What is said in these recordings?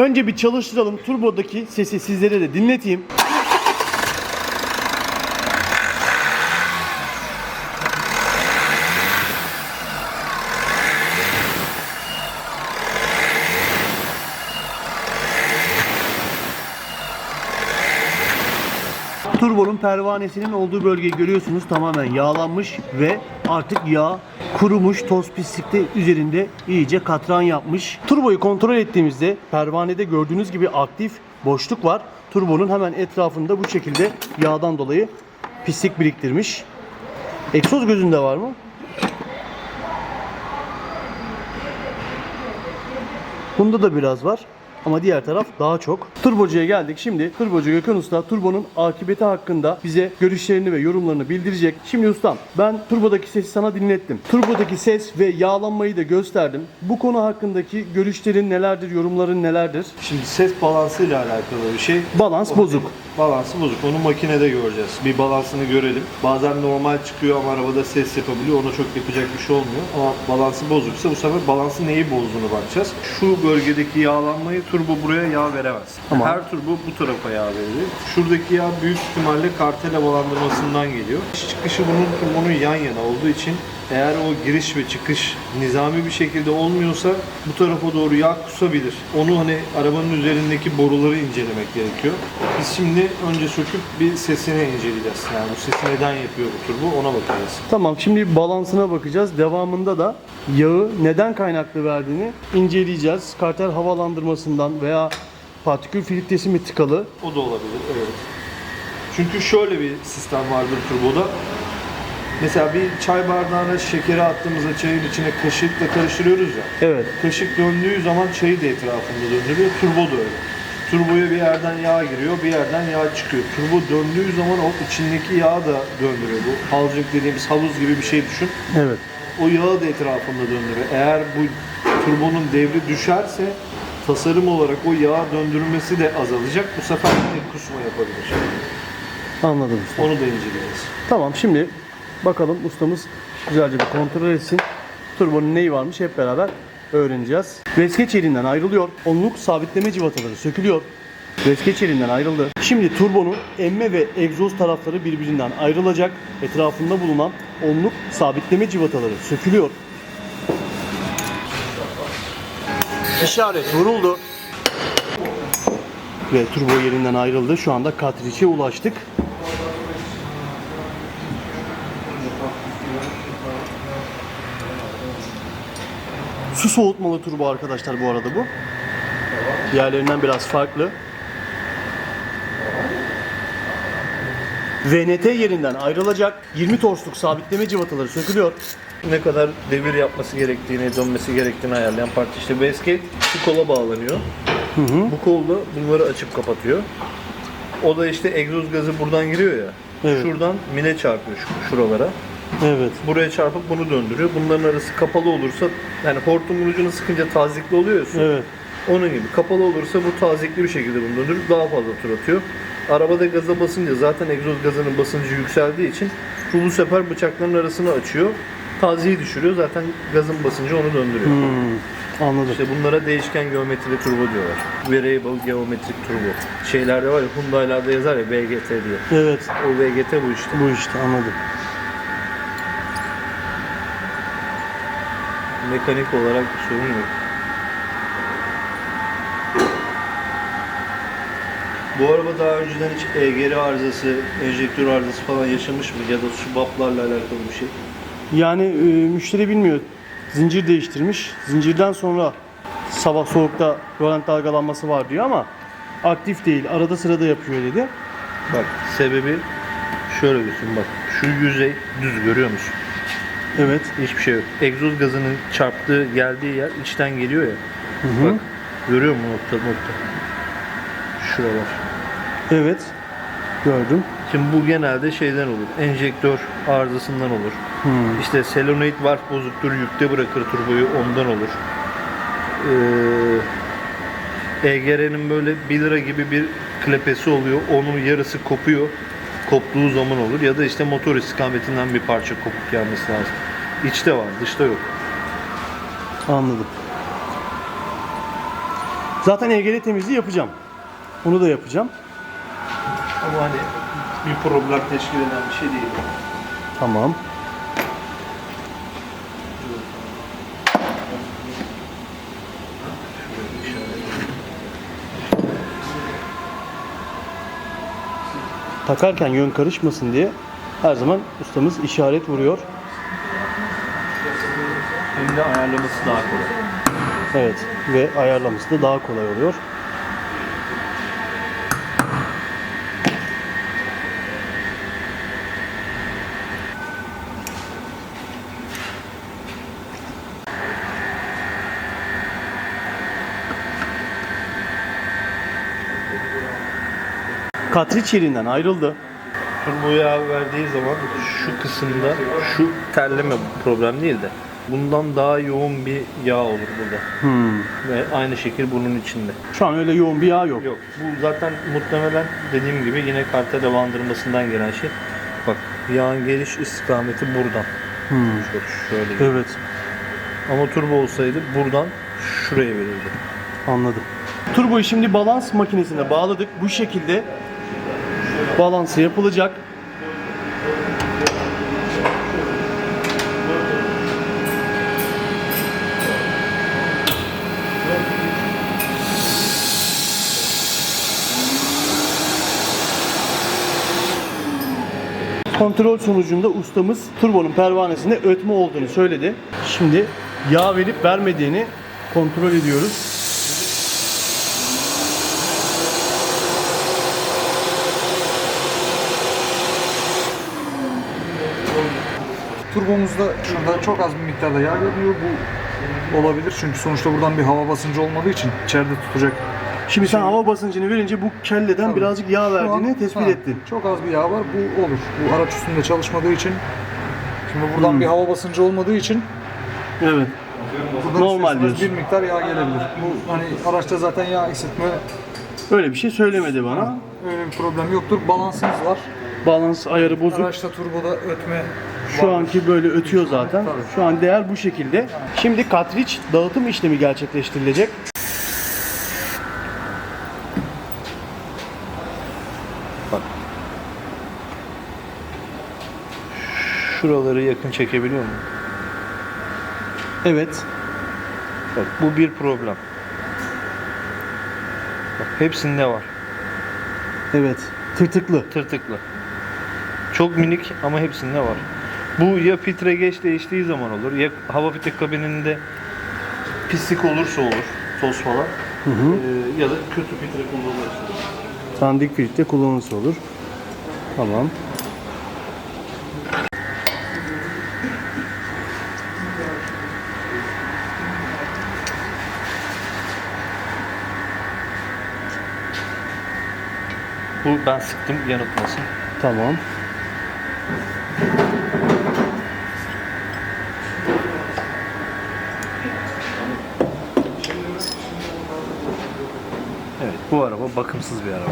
Önce bir çalıştıralım. Turbodaki sesi sizlere de dinleteyim. Turbonun pervanesinin olduğu bölgeyi görüyorsunuz tamamen yağlanmış ve artık yağ kurumuş toz pislikte üzerinde iyice katran yapmış. Turboyu kontrol ettiğimizde pervanede gördüğünüz gibi aktif boşluk var. Turbonun hemen etrafında bu şekilde yağdan dolayı pislik biriktirmiş. Egzoz gözünde var mı? Bunda da biraz var. Ama diğer taraf daha çok. Turbocuya geldik. Şimdi turbocu Gökhan Usta turbonun akıbeti hakkında bize görüşlerini ve yorumlarını bildirecek. Şimdi ustam ben turbodaki sesi sana dinlettim. Turbodaki ses ve yağlanmayı da gösterdim. Bu konu hakkındaki görüşlerin nelerdir, yorumların nelerdir? Şimdi ses balansıyla alakalı bir şey. Balans bozuk. Balansı bozuk. Onu makinede göreceğiz. Bir balansını görelim. Bazen normal çıkıyor ama arabada ses yapabiliyor. Ona çok yapacak bir şey olmuyor. Ama balansı bozuksa bu sefer balansı neyi bozduğunu bakacağız. Şu bölgedeki yağlanmayı turbo buraya yağ veremez. Tamam. Her turbo bu tarafa yağ verir. Şuradaki yağ büyük ihtimalle kartel havalandırmasından geliyor. İş çıkışı bunun turbonun yan yana olduğu için eğer o giriş ve çıkış nizami bir şekilde olmuyorsa bu tarafa doğru yağ kusabilir. Onu hani arabanın üzerindeki boruları incelemek gerekiyor. Biz şimdi önce söküp bir sesini inceleyeceğiz. Yani bu sesi neden yapıyor bu turbo ona bakacağız. Tamam şimdi balansına bakacağız. Devamında da yağı neden kaynaklı verdiğini inceleyeceğiz. Karter havalandırmasından veya partikül filtresi mi tıkalı? O da olabilir, evet. Çünkü şöyle bir sistem vardır turboda. Mesela bir çay bardağına şekeri attığımızda çayın içine kaşıkla karıştırıyoruz ya. Evet. Kaşık döndüğü zaman çayı da etrafında döndürüyor. Turbo da öyle. Turboya bir yerden yağ giriyor, bir yerden yağ çıkıyor. Turbo döndüğü zaman o içindeki yağı da döndürüyor. Bu halcık dediğimiz havuz gibi bir şey düşün. Evet. O yağı da etrafında döndürüyor. Eğer bu turbonun devri düşerse tasarım olarak o yağı döndürmesi de azalacak. Bu sefer de kusma yapabilir. Anladım. Onu da inceleyeceğiz. Tamam şimdi bakalım ustamız güzelce bir kontrol etsin. Turbonun neyi varmış hep beraber öğreneceğiz. Veskeç yerinden ayrılıyor. Onluk sabitleme civataları sökülüyor. Veskeç yerinden ayrıldı. Şimdi turbonun emme ve egzoz tarafları birbirinden ayrılacak. Etrafında bulunan onluk sabitleme civataları sökülüyor. İşaret vuruldu. Ve turbo yerinden ayrıldı. Şu anda katriçe ulaştık. Su soğutmalı turbo arkadaşlar bu arada bu. Diğerlerinden biraz farklı. VNT yerinden ayrılacak. 20 torsluk sabitleme civataları sökülüyor. Ne kadar devir yapması gerektiğini, dönmesi gerektiğini ayarlayan parça işte wastegate şu kola bağlanıyor. Bu kol da bunları açıp kapatıyor. O da işte egzoz gazı buradan giriyor ya. Evet. Şuradan mine çarpıyor şu, şuralara. Evet. Buraya çarpıp bunu döndürüyor. Bunların arası kapalı olursa yani hortumun ucunu sıkınca tazikli oluyor ya su. Evet. Onun gibi kapalı olursa bu tazikli bir şekilde bunu döndürüp daha fazla tur atıyor. Arabada gaza basınca zaten egzoz gazının basıncı yükseldiği için bu bu sefer bıçakların arasını açıyor. Taziyi düşürüyor. Zaten gazın basıncı onu döndürüyor. Hmm, anladım. İşte bunlara değişken geometrili turbo diyorlar. Variable geometrik turbo. Şeylerde var ya Hyundai'larda yazar ya VGT diye. Evet. O VGT bu işte. Bu işte anladım. Mekanik olarak bir sorun yok. Bu araba daha önceden hiç EGR arızası, enjektör arızası falan yaşamış mı? Ya da subaplarla alakalı bir şey? Yani e, müşteri bilmiyor. Zincir değiştirmiş. Zincirden sonra sabah soğukta rölant dalgalanması var diyor ama aktif değil. Arada sırada yapıyor dedi. Bak sebebi şöyle düşün bak. Şu yüzey düz görüyor musun? Evet. Hiçbir şey yok. Egzoz gazının çarptığı, geldiği yer içten geliyor ya. hı. Bak görüyor musun nokta nokta? Şuralar. Evet. Gördüm. Şimdi bu genelde şeyden olur. Enjektör arızasından olur. Hmm. İşte selenoid varp bozuktur, yükte bırakır turboyu ondan olur. Ee, EGR'nin böyle 1 lira gibi bir klepesi oluyor. Onun yarısı kopuyor. Koptuğu zaman olur. Ya da işte motor istikametinden bir parça kopuk gelmesi lazım. İçte var, dışta yok. Anladım. Zaten EGR temizliği yapacağım. Onu da yapacağım. Ama hani bir problem teşkil eden bir şey değil. Tamam. Takarken yön karışmasın diye her zaman ustamız işaret vuruyor. Hem de ayarlaması daha kolay. Evet ve ayarlaması da daha kolay oluyor. Katriç yerinden ayrıldı. Turbo yağ verdiği zaman şu kısımda şu terleme problem değil de bundan daha yoğun bir yağ olur burada. Hmm. Ve aynı şekil bunun içinde. Şu an öyle yoğun bir yağ yok. Yok bu zaten muhtemelen dediğim gibi yine kartel lavandırmasından gelen şey. Bak yağın geliş istikameti buradan. Hmm. Şöyle, şöyle. Evet. Ama turbo olsaydı buradan şuraya verirdi. Anladım. Turboyu şimdi balans makinesine bağladık. Bu şekilde balansı yapılacak. Kontrol sonucunda ustamız turbonun pervanesinde ötme olduğunu söyledi. Şimdi yağ verip vermediğini kontrol ediyoruz. Turbomuzda şurada çok az bir miktarda yağ görünüyor. Bu olabilir çünkü sonuçta buradan bir hava basıncı olmadığı için içeride tutacak. Şimdi sen hava basıncını verince bu kelleden Tabii. birazcık yağ Şu an- verdiğini tespit ha, ettin. Çok az bir yağ var. Bu olur. Bu araç üstünde çalışmadığı için Şimdi buradan Hmm. bir hava basıncı olmadığı için Evet. buradan Normal diyorsun. bir miktar yağ gelebilir. Bu hani araçta zaten yağ eksiltme Öyle bir şey söylemedi bana. öyle bir problem yoktur. Balansımız var. Balans ayarı bozuk. Araçta turboda ötme Şu anki böyle ötüyor zaten. Şu an değer bu şekilde. Şimdi katriç dağıtım işlemi gerçekleştirilecek. Şuraları yakın çekebiliyor mu? Evet. Bak bu bir problem. Bak hepsinde var. Evet. Tırtıklı. Tırtıklı. Çok minik ama hepsinde var. Bu ya filtre geç değiştiği zaman olur ya hava filtre kabininde pislik olursa olur. Toz falan. Hı hı. Ee, ya da kötü filtre kullanılırsa olur. Sandik filtre kullanılırsa olur. Tamam. Bu ben sıktım yanıltmasın. Tamam. Bu araba bakımsız bir araba.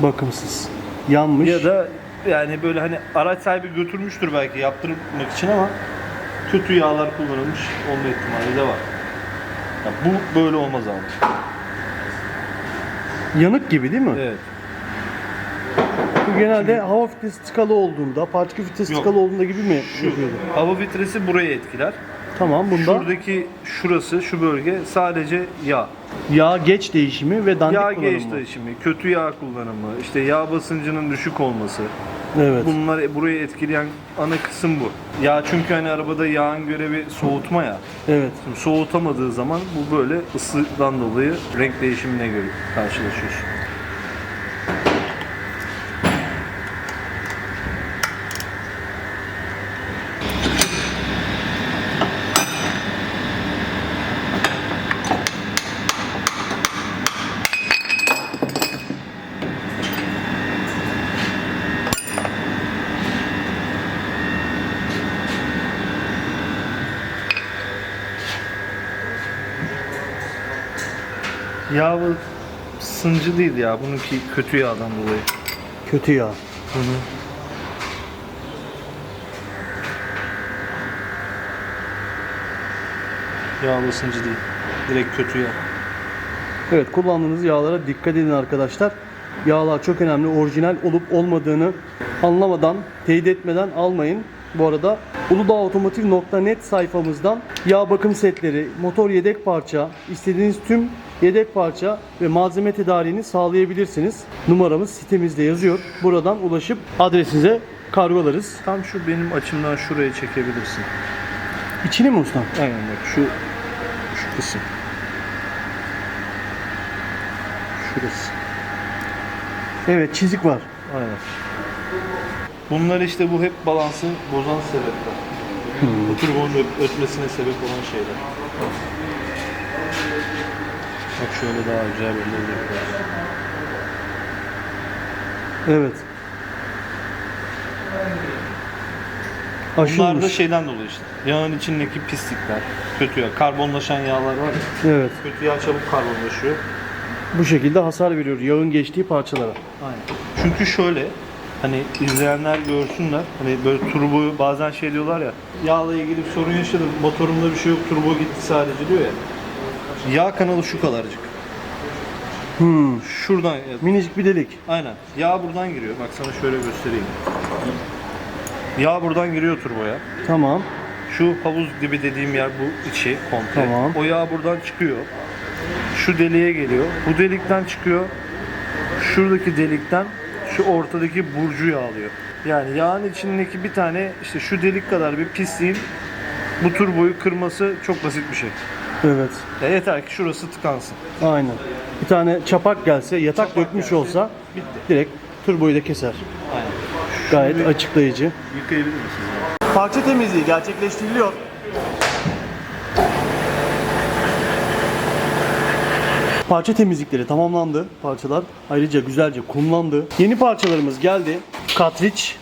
Bakımsız. Yanmış. Ya da yani böyle hani araç sahibi götürmüştür belki yaptırmak için ama kötü yağlar kullanılmış olma ihtimali de var. Ya bu böyle olmaz abi. Yanık gibi değil mi? Evet. Bu genelde hava filtresi tıkalı olduğunda, partikül filtresi Yok. tıkalı olduğunda gibi mi Şu yapıyordu? hava filtresi burayı etkiler. Tamam bunda Şuradaki şurası şu bölge sadece yağ. yağ geç değişimi ve dandik Yağ kullanımı. geç değişimi, kötü yağ kullanımı, işte yağ basıncının düşük olması. Evet. Bunlar burayı etkileyen ana kısım bu. Yağ çünkü hani arabada yağın görevi soğutma ya. Evet. Şimdi soğutamadığı zaman bu böyle ısıdan dolayı renk değişimine göre karşılaşıyorsun. Yağ basıncı değil ya. Bununki kötü yağdan dolayı. Kötü yağ. Yağ basıncı değil. Direkt kötü yağ. Evet kullandığınız yağlara dikkat edin arkadaşlar. Yağlar çok önemli. Orijinal olup olmadığını anlamadan, teyit etmeden almayın. Bu arada uludağotomotiv.net sayfamızdan yağ bakım setleri, motor yedek parça, istediğiniz tüm yedek parça ve malzeme tedariğini sağlayabilirsiniz. Numaramız sitemizde yazıyor. Buradan ulaşıp adresinize kargolarız. Tam şu benim açımdan şuraya çekebilirsin. İçini mi ustam? Aynen bak şu şu kısım. Şurası. Evet çizik var. Aynen. Bunlar işte bu hep balansı bozan sebepler. Bu turbonun öt- ötmesine sebep olan şeyler. Bak şöyle daha güzel belli oluyor. Evet. Bunlar da şeyden dolayı işte. Yağın içindeki pislikler, kötü yağ, karbonlaşan yağlar var ya. Evet. Kötü yağ çabuk karbonlaşıyor. Bu şekilde hasar veriyor yağın geçtiği parçalara. Aynen. Çünkü şöyle hani izleyenler görsünler. Hani böyle turboyu bazen şey diyorlar ya. Yağla ilgili bir sorun yaşadım. Motorumda bir şey yok. Turbo gitti sadece diyor ya. Yağ kanalı şu kadarcık. Hmm. Şuradan Minicik bir delik. aynen. Yağ buradan giriyor. Bak sana şöyle göstereyim. Yağ buradan giriyor turboya. Tamam. Şu havuz gibi dediğim yer bu içi komple. Tamam. O yağ buradan çıkıyor. Şu deliğe geliyor. Bu delikten çıkıyor. Şuradaki delikten şu ortadaki burcu yağlıyor. Yani yağın içindeki bir tane işte şu delik kadar bir pisliğin bu turboyu kırması çok basit bir şey. Evet. Ya yeter ki şurası tıkansın. Aynen. Bir tane çapak gelse, yatak Çapak dökmüş gelse, olsa bitti. direkt turboyu da keser. Aynen. Gayet bir- açıklayıcı. Yıkayabilir misiniz? Parça temizliği gerçekleştiriliyor. Parça temizlikleri tamamlandı. Parçalar ayrıca güzelce kumlandı. Yeni parçalarımız geldi. Katriç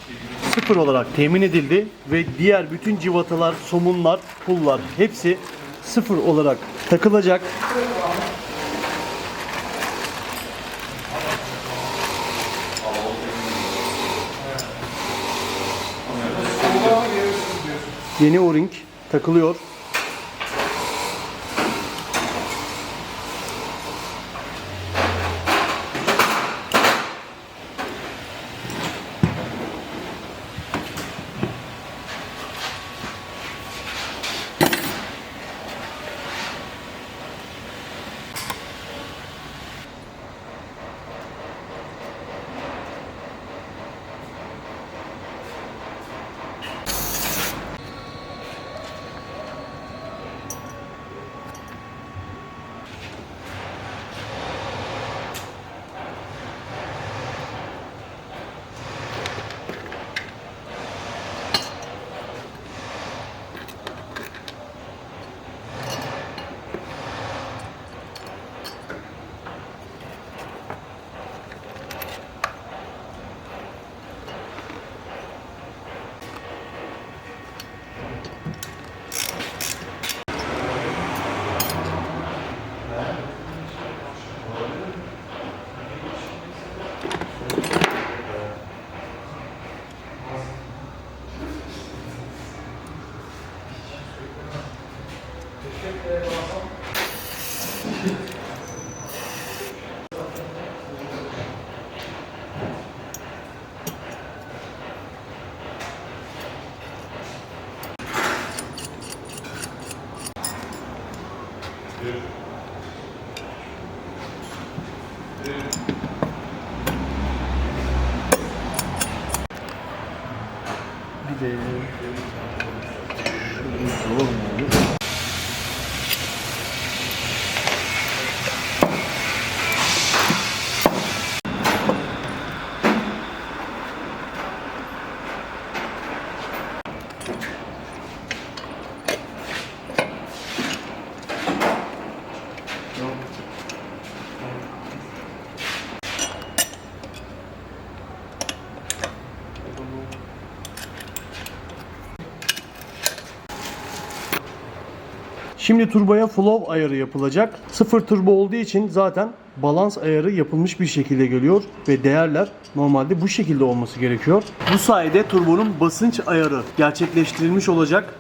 sıfır olarak temin edildi ve diğer bütün civatalar, somunlar, pullar hepsi sıfır olarak takılacak. Yeni o-ring takılıyor. Bir de Şimdi turboya flow ayarı yapılacak. Sıfır turbo olduğu için zaten balans ayarı yapılmış bir şekilde geliyor ve değerler normalde bu şekilde olması gerekiyor. Bu sayede turbonun basınç ayarı gerçekleştirilmiş olacak.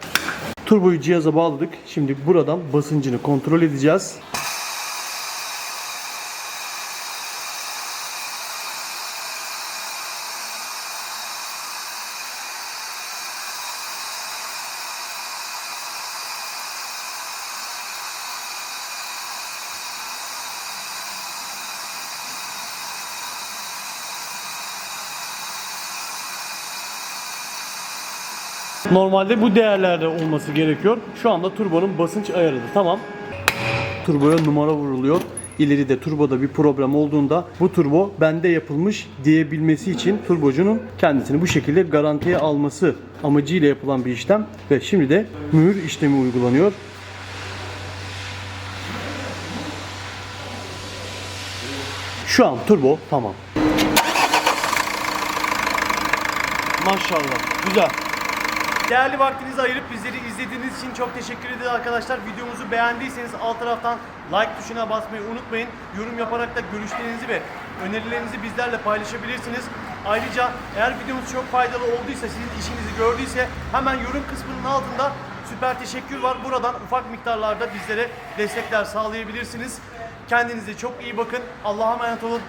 Turboyu cihaza bağladık. Şimdi buradan basıncını kontrol edeceğiz. Normalde bu değerlerde olması gerekiyor. Şu anda turbonun basınç ayarıdır. Tamam. Turboya numara vuruluyor. İleride turboda bir problem olduğunda bu turbo bende yapılmış diyebilmesi için turbocunun kendisini bu şekilde garantiye alması amacıyla yapılan bir işlem ve şimdi de mühür işlemi uygulanıyor. Şu an turbo tamam. Maşallah. Güzel. Değerli vaktinizi ayırıp bizleri izlediğiniz için çok teşekkür ederiz arkadaşlar. Videomuzu beğendiyseniz alt taraftan like tuşuna basmayı unutmayın. Yorum yaparak da görüşlerinizi ve önerilerinizi bizlerle paylaşabilirsiniz. Ayrıca eğer videomuz çok faydalı olduysa, sizin işinizi gördüyse hemen yorum kısmının altında süper teşekkür var. Buradan ufak miktarlarda bizlere destekler sağlayabilirsiniz. Kendinize çok iyi bakın. Allah'a emanet olun.